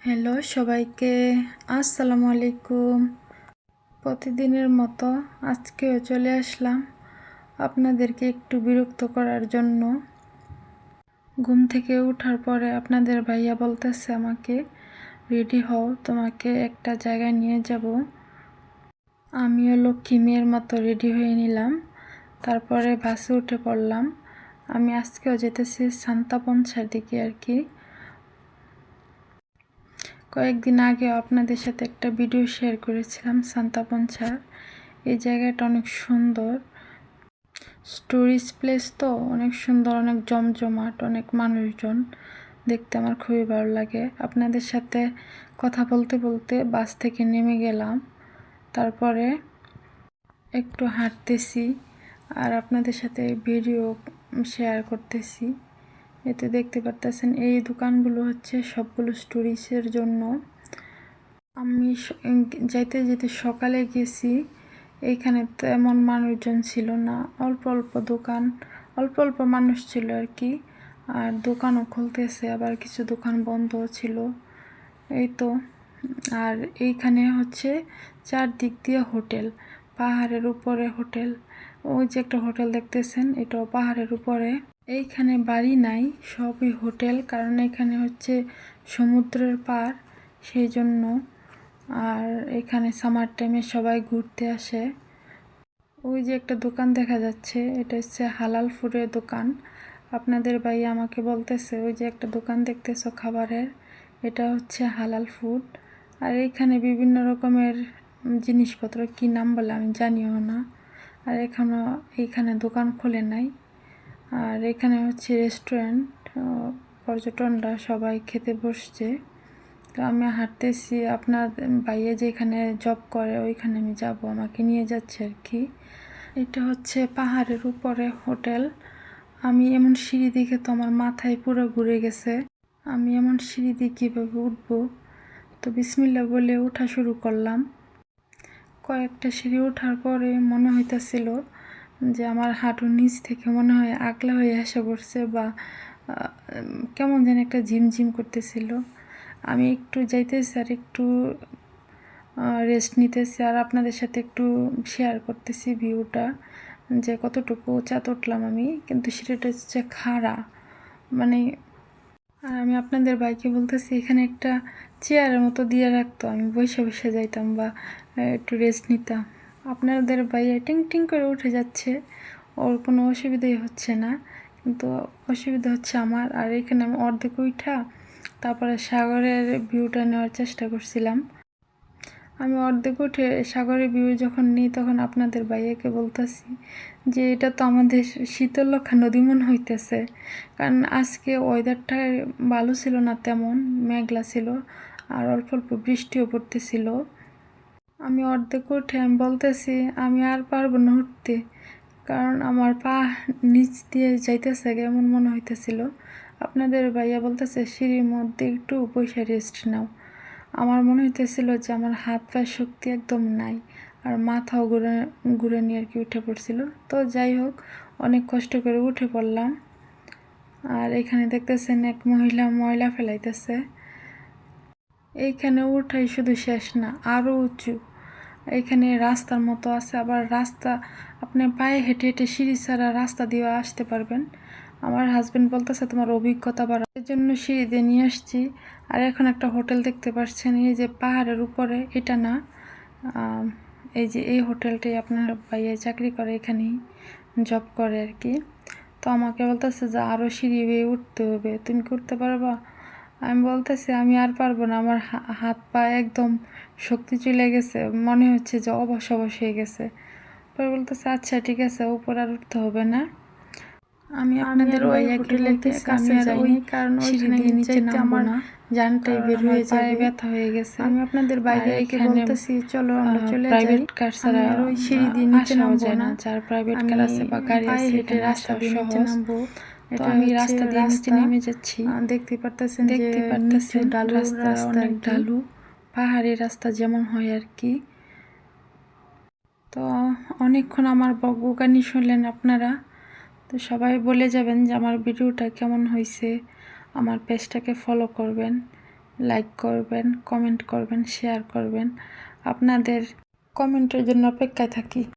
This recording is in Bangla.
হ্যালো সবাইকে, আসসালামু আলাইকুম। প্রতিদিনের মতো আজকেও চলে আসলাম আপনাদেরকে একটু বিরক্ত করার জন্য। ঘুম থেকে ওঠার পরে আপনাদের ভাইয়া বলতেছে আমাকে, রেডি হও, তোমাকে একটা জায়গায় নিয়ে যাব। আমিও লক্ষ্মী মেয়ের মতো রেডি হয়ে নিলাম। তারপরে বাসে উঠে পড়লাম। আমি আজকেও যেতেছি সান্তা পঞ্চার দিকে আর কি। কয়েকদিন আগেও আপনাদের সাথে একটা ভিডিও শেয়ার করেছিলাম সান্তাপঞ্চার এই জায়গাটা অনেক সুন্দর। স্টোরিজ প্লেস তো অনেক সুন্দর, অনেক জমজমাট, অনেক মানুষজন। দেখতে আমার খুবই ভালো লাগে। আপনাদের সাথে কথা বলতে বলতে বাস থেকে নেমে গেলাম। তারপরে একটু হাঁটতেছি আর আপনাদের সাথে ভিডিও শেয়ার করতেছি। এতে দেখতে পারতেছেন, এই দোকানগুলো হচ্ছে সবগুলো স্টোরিজের জন্য। আমি যাইতে যেতে সকালে গেছি এইখানে তেমন মানুষজন ছিল না, অল্প অল্প দোকান, অল্প অল্প মানুষ ছিল আর কি। আর দোকানও খুলতেছে, আবার কিছু দোকান বন্ধ ছিল। এই তো, আর এইখানে হচ্ছে চারদিক দিয়ে হোটেল, পাহাড়ের উপরে হোটেল। ওই যে একটা হোটেল দেখতেছেন, এটাও পাহাড়ের উপরে। এইখানে বাড়ি নাই, সবই হোটেল, কারণ এখানে হচ্ছে সমুদ্রের পার সেই জন্য আর এখানে সামার টাইমে সবাই ঘুরতে আসে। ওই যে একটা দোকান দেখা যাচ্ছে, এটা হচ্ছে হালাল ফুডের দোকান। আপনাদের ভাই আমাকে বলতেছে, ওই যে একটা দোকান দেখতেছ খাবারের, এটা হচ্ছে হালাল ফুড আর এইখানে বিভিন্ন রকমের জিনিসপত্র, কি নাম বলে আমি জানিও না। আর এখানেও এইখানে দোকান খোলে নাই। আর এখানে হচ্ছে রেস্টুরেন্ট পর্যটনরা সবাই খেতে বসছে। তো আমি হাঁটতেছি, আপনার ভাইয়া যেখানে জব করে, ওইখানে আমি যাব, আমাকে নিয়ে যাচ্ছে আর কি। এটা হচ্ছে পাহাড়ের উপরে হোটেল। আমি এমন সিঁড়ি দিকে তো আমার মাথায় পুরো ঘুরে গেছে। আমি এমন সিঁড়ি দিয়ে কীভাবে উঠবো? তো বিসমিল্লা বলে ওঠা শুরু করলাম। কয়েকটা সিঁড়ি ওঠার পরে মনে হইতেছিল যে আমার হাঁটুর নিচ থেকে মনে হয় আগলা হয়ে এসে পড়ছে বা কেমন যেন একটা ঝিমঝিম করতেছিল। আমি একটু যাইতেছি আর একটু রেস্ট নিতেছি আর আপনাদের সাথে একটু শেয়ার করতেছি ভিউটা যে কতটুকু চাঁদ উঠলাম আমি। কিন্তু সেটা হচ্ছে খাড়া। মানে আর আমি আপনাদের বাইকে বলতেছি, এখানে একটা চেয়ারের মতো দিয়ে রাখতো। আমি বসে বসে যাইতাম বা একটু রেস্ট নিতাম। আপনাদের বাইরে টিং টিং করে উঠে যাচ্ছে। ওর কোনো অসুবিধাই হচ্ছে না। কিন্তু অসুবিধা হচ্ছে আমার। আর এখানে আমি অর্ধেক উঠা তারপরে সাগরের ভিউটা নেওয়ার চেষ্টা করছিলাম। আমি অর্ধেক উঠে সাগরের ভিউ যখন নিই তখন আপনাদের ভাইয়াকে বলতেছি যে, এটা তো আমাদের শীতলক্ষা নদী মন হইতেছে। কারণ আজকে ওয়েদারটা ভালো ছিল না তেমন, মেঘলা ছিল। আর অল্প অল্প বৃষ্টিও পড়তেছিল। আমি অর্ধেক উঠে আমি বলতেছি, আমি আর পারব না উঠতে। কারণ আমার পা নিচ দিয়ে যাইতেছে এমন মনে হইতেছিল। আপনাদের ভাইয়া বলতেছে, সিঁড়ির মধ্যে একটু পয়সা রেস্ট নাও। আমার মনে হইতেছিল যে আমার হাত পায়ের শক্তি একদম নাই, আর মাথাও ঘুরে ঘুরে নিয়ে আর কি উঠে পড়ছিল। তো যাই হোক, অনেক কষ্ট করে উঠে পড়লাম। আর এখানে দেখতেছেন এক মহিলা ময়লা ফেলাইতেছে। এইখানে উঠাই শুধু শেষ না আরও উঁচু। এখানে রাস্তার মতো আছে, আবার রাস্তা, আপনি পায়ে হেঁটে হেঁটে সিঁড়ি ছাড়া রাস্তা দিয়ে আসতে পারবেন। আমার হাজব্যান্ড বলতেছে, তোমার অভিজ্ঞতা বাড়া এর জন্য সিঁড়ি দিয়ে নিয়ে আসছি। আর এখন একটা হোটেল দেখতে পাচ্ছেন, এই যে পাহাড়ের উপরে, এটা না। এই যে এই হোটেলটাই আপনার ভাইয়া চাকরি করে, এখানেই জব করে আর কি। তো আমাকে বলতেছে যে আরও সিঁড়ি বেয়ে উঠতে হবে। তুমি করতে পারবা? আমি বলতেছি আমি আর পারব না। আমার হাত পা একদম শক্তি চলে গেছে মনে হচ্ছে যে অবশ অবশ হয়ে গেছে। পরে বলতেছে আচ্ছা ঠিক আছে উপর আর উঠতে হবে না। আমি আপনাদের ওই হোটেলের কাছে যাইনি কারণ ওইখানে নিচে নামবো না। জানটাই বের হয়ে যায় ব্যথা হয়ে গেছে। আমি আপনাদের বাইরে একে বলতেছি চলো আমরা চলে যাই। প্রাইভেট কার ছাড়া ওই সিঁড়ি দিয়ে নিচে নামবো না। যার প্রাইভেট কার আছে বা গাড়ি আছে হেঁটে রাস্তা দিয়ে নিচে নামবো। তো আমি রাস্তা দিয়ে নিচে নেমে যাচ্ছি। দেখতে পারতেছেন দেখতে পারতেছেন ডালু রাস্তা অনেক ডালু। পাহাড়ি রাস্তা যেমন হয় আর কি। তো অনেকক্ষণ আমার বকবকানি শুনলেন আপনারা। তো সবাই বলে যাবেন যে আমার ভিডিওটা কেমন হয়েছে আমার পেজটাকে ফলো করবেন লাইক করবেন কমেন্ট করবেন শেয়ার করবেন। আপনাদের কমেন্টের জন্য অপেক্ষায় থাকি।